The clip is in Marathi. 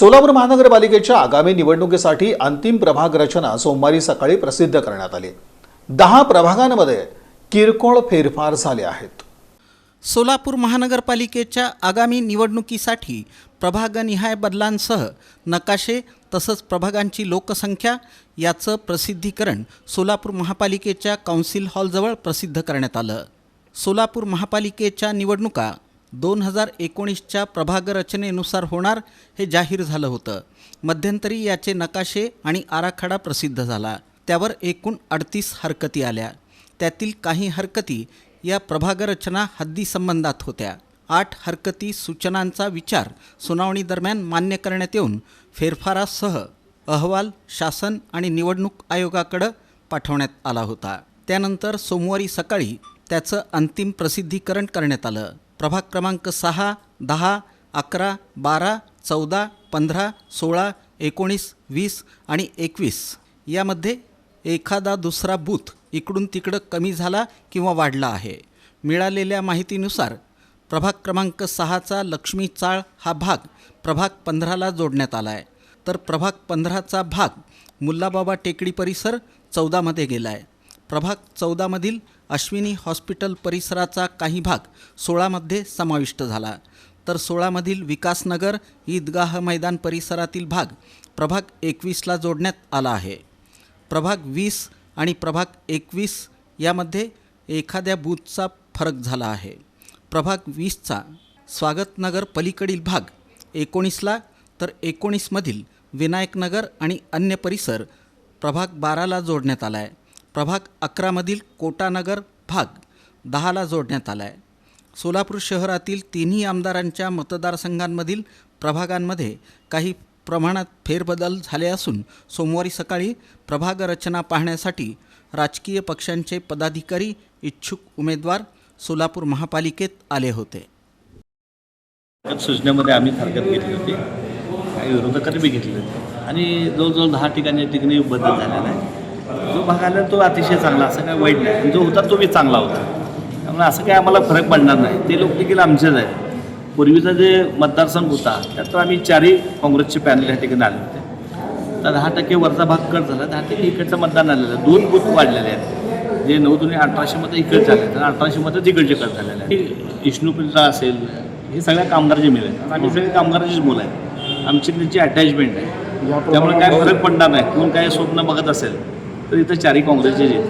सोलापूर महानगरपालिकेच्या आगामी निवडणुकीसाठी अंतिम प्रभाग रचना सोमवारी सकाळी प्रसिद्ध करण्यात आली. दहा प्रभागांमध्ये किरकोळ फेरफार झाले आहेत. सोलापूर महानगरपालिकेच्या आगामी निवडणुकीसाठी प्रभागनिहाय बदलांसह नकाशे तसंच प्रभागांची लोकसंख्या याचं प्रसिद्धीकरण सोलापूर महापालिकेच्या काउन्सिल हॉलजवळ प्रसिद्ध करण्यात आलं. सोलापूर महापालिकेच्या निवडणुका दोन हजार एकोणीसच्या प्रभागरचनेनुसार होणार हे जाहीर झालं होतं. मध्यंतरी याचे नकाशे आणि आराखडा प्रसिद्ध झाला. त्यावर एकूण अडतीस हरकती आल्या. त्यातील काही हरकती या प्रभागरचना हद्दीसंबंधात होत्या. आठ हरकती सूचनांचा विचार सुनावणी दरम्यान मान्य करण्यात येऊन फेरफारासह अहवाल शासन आणि निवडणूक आयोगाकडं पाठवण्यात आला होता. त्यानंतर सोमवारी सकाळी त्याचं अंतिम प्रसिद्धीकरण करण्यात आलं. प्रभाग क्रमांक सहा दहा अकरा बारा चौदा पंधरा सोळा एकोणीस वीस आणि एकवीस. यामध्ये एखादा दुसरा बूथ इकडून तिकडं कमी झाला किंवा वाढला आहे. मिळालेल्या माहितीनुसार प्रभाग क्रमांक सहाचा लक्ष्मी चाळ हा भाग प्रभाग पंधराला जोडण्यात आला आहे तर प्रभाग पंधराचा भाग मुल्लाबाबा टेकडी परिसर चौदामध्ये गेला आहे प्रभाग चौदामधील अश्विनी हॉस्पिटल परिसराचा काही भाग सोळामध्ये समाविष्ट झाला. तर सोळामधील विकासनगर ईदगाह मैदान परिसरातील भाग प्रभाग एकवीसला जोडण्यात आला आहे. प्रभाग वीस आणि प्रभाग एकवीस यामध्ये एखाद्या बूथचा फरक झाला आहे. प्रभाग वीसचा स्वागतनगर पलीकडील भाग एकोणीसला तर एकोणीसमधील विनायकनगर आणि अन्य परिसर प्रभाग बाराला जोडण्यात आला आहे प्रभाग अकरामधील कोटानगर भाग दहाला जोडण्यात आला आहे सोलापूर शहरातील तिन्ही आमदारांच्या मतदारसंघांमधील प्रभागांमध्ये काही प्रमाणात फेरबदल झाले असून सोमवारी सकाळी प्रभाग रचना पाहण्यासाठी राजकीय पक्षांचे पदाधिकारी इच्छुक उमेदवार सोलापूर महापालिकेत आले होते. सूचनेमध्ये आम्ही हरकत घेतली होती. काही विरोधकांनी बी घेतली होती. आणि जवळजवळ दहा ठिकाणी ठिकाणी बदल झालेला आहे. जो भाग आला तो अतिशय चांगला असं काय वाईट नाही. आणि जो होता तो बी चांगला होता. त्यामुळे असं काय आम्हाला फरक पडणार नाही. ते लोक देखील आमचेच आहेत. पूर्वीचा जे मतदारसंघ होता त्यात आम्ही चारही काँग्रेसचे पॅनल या ठिकाणी आले होते. तर दहा टक्के वरचा भाग कट झाला. दहा टक्के इकडचं मतदान आलेलं आहे. दोन बूथ वाढलेले आहेत. जे नऊ दोन्ही अठराशेमध्ये इकडे झाले तर अठराशेमध्ये तिकडचे कट झालेले आहे विष्णुप्रिया असेल हे सगळ्या कामगारचे मिळेल आम्ही सगळे कामगाराचीच मुलं आहेत. आमची त्यांची अटॅचमेंट आहे. त्यामुळे काय फरक पडणार नाही. कोण काय स्वप्न बघत असेल तर इथं चारही काँग्रेसचे येतील